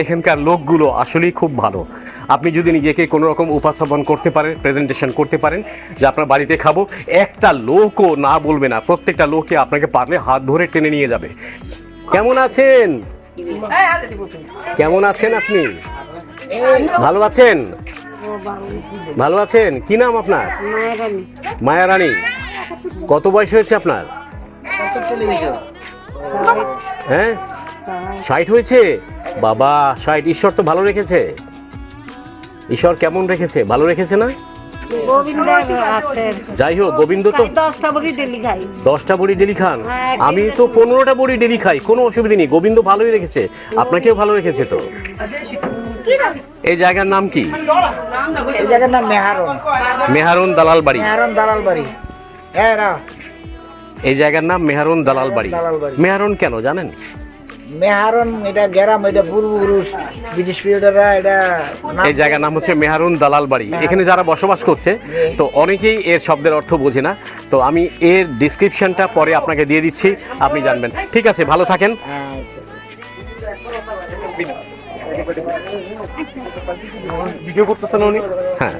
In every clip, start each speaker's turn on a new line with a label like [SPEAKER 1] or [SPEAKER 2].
[SPEAKER 1] এখানকার লোকগুলো আসলেই খুব ভালো। আপনি যদি নিজেকে কোনো রকম উপস্থাপন করতে পারেন প্রেজেন্টেশন করতে পারেন, যে আপনার বাড়িতে খাব, একটা লোকও না বলবে না। প্রত্যেকটা লোকে আপনাকে পারলে হাত ধরে টেনে নিয়ে যাবে। কেমন আছেন? কেমন আছেন আপনি? ভালো আছেন? ভালো আছেন? কি নাম আপনার? মায়া রানী কত বয়স হয়েছে আপনার? হ্যাঁ? ষাট হয়েছে? বাবা ষাট ঈশ্বর তো ভালো রেখেছে। ঈশ্বর কেমন রেখেছে? ভালো রেখেছে না? যাই হোক গোবিন্দ তো
[SPEAKER 2] দশটা বড়ি ডেলি খাই।
[SPEAKER 1] দশটা বড়ি ডেলি খান?
[SPEAKER 2] হ্যাঁ,
[SPEAKER 1] আমি তো পনেরোটা বড়ি ডেলি খাই কোনো অসুবিধা নেই। গোবিন্দ ভালোই রেখেছে আপনাকেও ভালো রেখেছে তো। এই জায়গার নাম কি?
[SPEAKER 3] এই জায়গার নাম মেহারন
[SPEAKER 1] মেহারন দালাল বাড়ি।
[SPEAKER 3] মেহারন দালাল বাড়ি। হ্যাঁ
[SPEAKER 1] এই জায়গার নাম মেহারন দালাল বাড়ি। মেহারন কেন জানেন?
[SPEAKER 3] মেহারন এটা গ্রাম এটা পূর্বপুরুষ ব্রিটিশ পিরিয়ডরা এটা
[SPEAKER 1] এই জায়গার নাম হচ্ছে মেহারুন দালাল বাড়ি এখানে যারা বসবাস করছে তো অনেকেই এর শব্দের অর্থ বোঝে না। তো আমি এর ডিসক্রিপশনটা পরে আপনাকে দিয়ে দিচ্ছি আপনি জানবেন। ঠিক আছে ভালো থাকেন।
[SPEAKER 3] হ্যাঁ,
[SPEAKER 1] ভিডিও করতেছেন উনি? হ্যাঁ।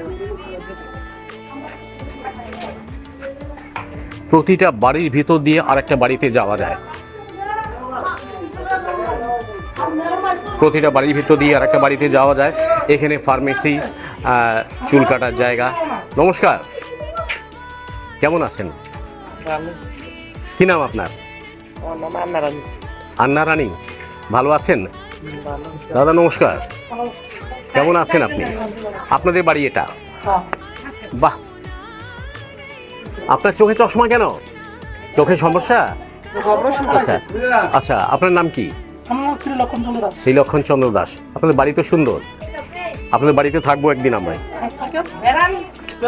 [SPEAKER 1] প্রতিটা বাড়ির ভিতর দিয়ে আরেকটা বাড়িতে যাওয়া যায়। প্রতিটা বাড়ির ভিতর দিয়ে আরেকটা বাড়িতে যাওয়া যায়। এখানে ফার্মেসি চুল কাটার জায়গা। নমস্কার। কেমন আছেন? কি নাম আপনার? আন্না রানী। ভালো আছেন? দাদা নমস্কার। কেমন আছেন আপনি? আপনাদের বাড়ি এটা? বাহ। আপনার চোখে চশমা কেন? চোখে সমস্যা? আচ্ছা। আচ্ছা আপনার নাম কি? শ্রীলক্ষণ চন্দ্র দাস। আপনাদের বাড়ি তো সুন্দর। আপনাদের বাড়িতে থাকব একদিন আমরা।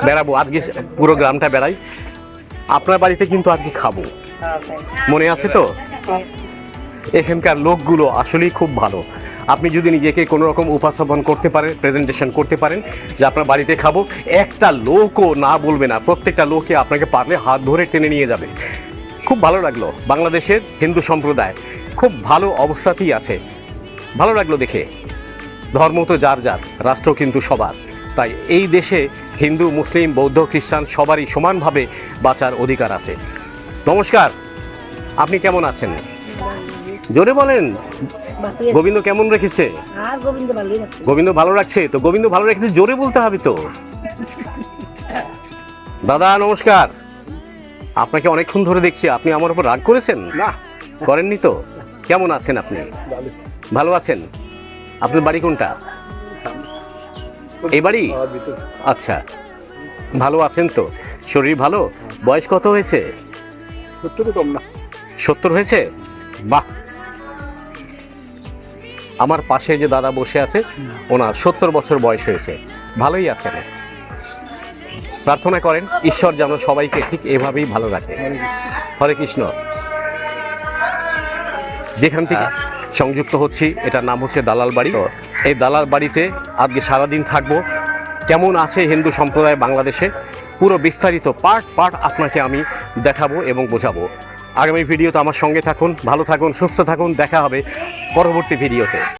[SPEAKER 1] বেড়াবো, আজকে পুরো গ্রামটা বেড়াই। আপনার বাড়িতে কিন্তু আজকে খাব। মনে আছে তো? এখানকার লোকগুলো আসলেই খুব ভালো। আপনি যদি নিজেকে কোনো রকম উপস্থাপন করতে পারেন প্রেজেন্টেশন করতে পারেন যে আপনার বাড়িতে খাব, একটা লোকও না বলবে না। প্রত্যেকটা লোকে আপনাকে পারলে হাত ধরে টেনে নিয়ে যাবে। খুব ভালো লাগল। বাংলাদেশের হিন্দু সম্প্রদায়। খুব ভালো অবস্থাতেই আছে। ভালো লাগল দেখে। ধর্ম তো যার যার রাষ্ট্র কিন্তু সবার। তাই এই দেশে হিন্দু মুসলিম বৌদ্ধ খ্রিস্টান সবারই সমানভাবে বাঁচার অধিকার আছে। নমস্কার আপনি কেমন আছেন? জোরে বলেন গোবিন্দ কেমন রেখেছে?
[SPEAKER 2] গোবিন্দ
[SPEAKER 1] ভালো রাখছে তো গোবিন্দ ভালো রেখেছে জোরে বলতে হবে তো। দাদা নমস্কার। আপনাকে অনেকক্ষণ ধরে দেখছি আপনি আমার উপর রাগ করেছেন?
[SPEAKER 3] না।
[SPEAKER 1] করেননি তো? কেমন আছেন আপনি? ভালো। আছেন? আপনার বাড়ি কোনটা? এই বাড়ি? আচ্ছা। ভালো আছেন তো? শরীর ভালো? বয়স কত হয়েছে?
[SPEAKER 3] কম না।
[SPEAKER 1] সত্তর হয়েছে? বাহ! আমার পাশে যে দাদা বসে আছে ওনার সত্তর বছর বয়স হয়েছে। ভালোই আছেন। প্রার্থনা করেন ঈশ্বর যেন সবাইকে ঠিক এভাবেই ভালো রাখে। হরে কৃষ্ণ। যেখান থেকে সংযুক্ত হচ্ছি এটার নাম হচ্ছে দালাল বাড়ি। এই দালাল বাড়িতে আজকে সারাদিন থাকব। কেমন আছে হিন্দু সম্প্রদায় বাংলাদেশে? পুরো বিস্তারিত পার্ট পার্ট আপনাকে আমি দেখাবো এবং বোঝাবো। আগামী ভিডিওতে আমার সঙ্গে থাকুন ভালো থাকুন সুস্থ থাকুন দেখা হবে পরবর্তী ভিডিওতে।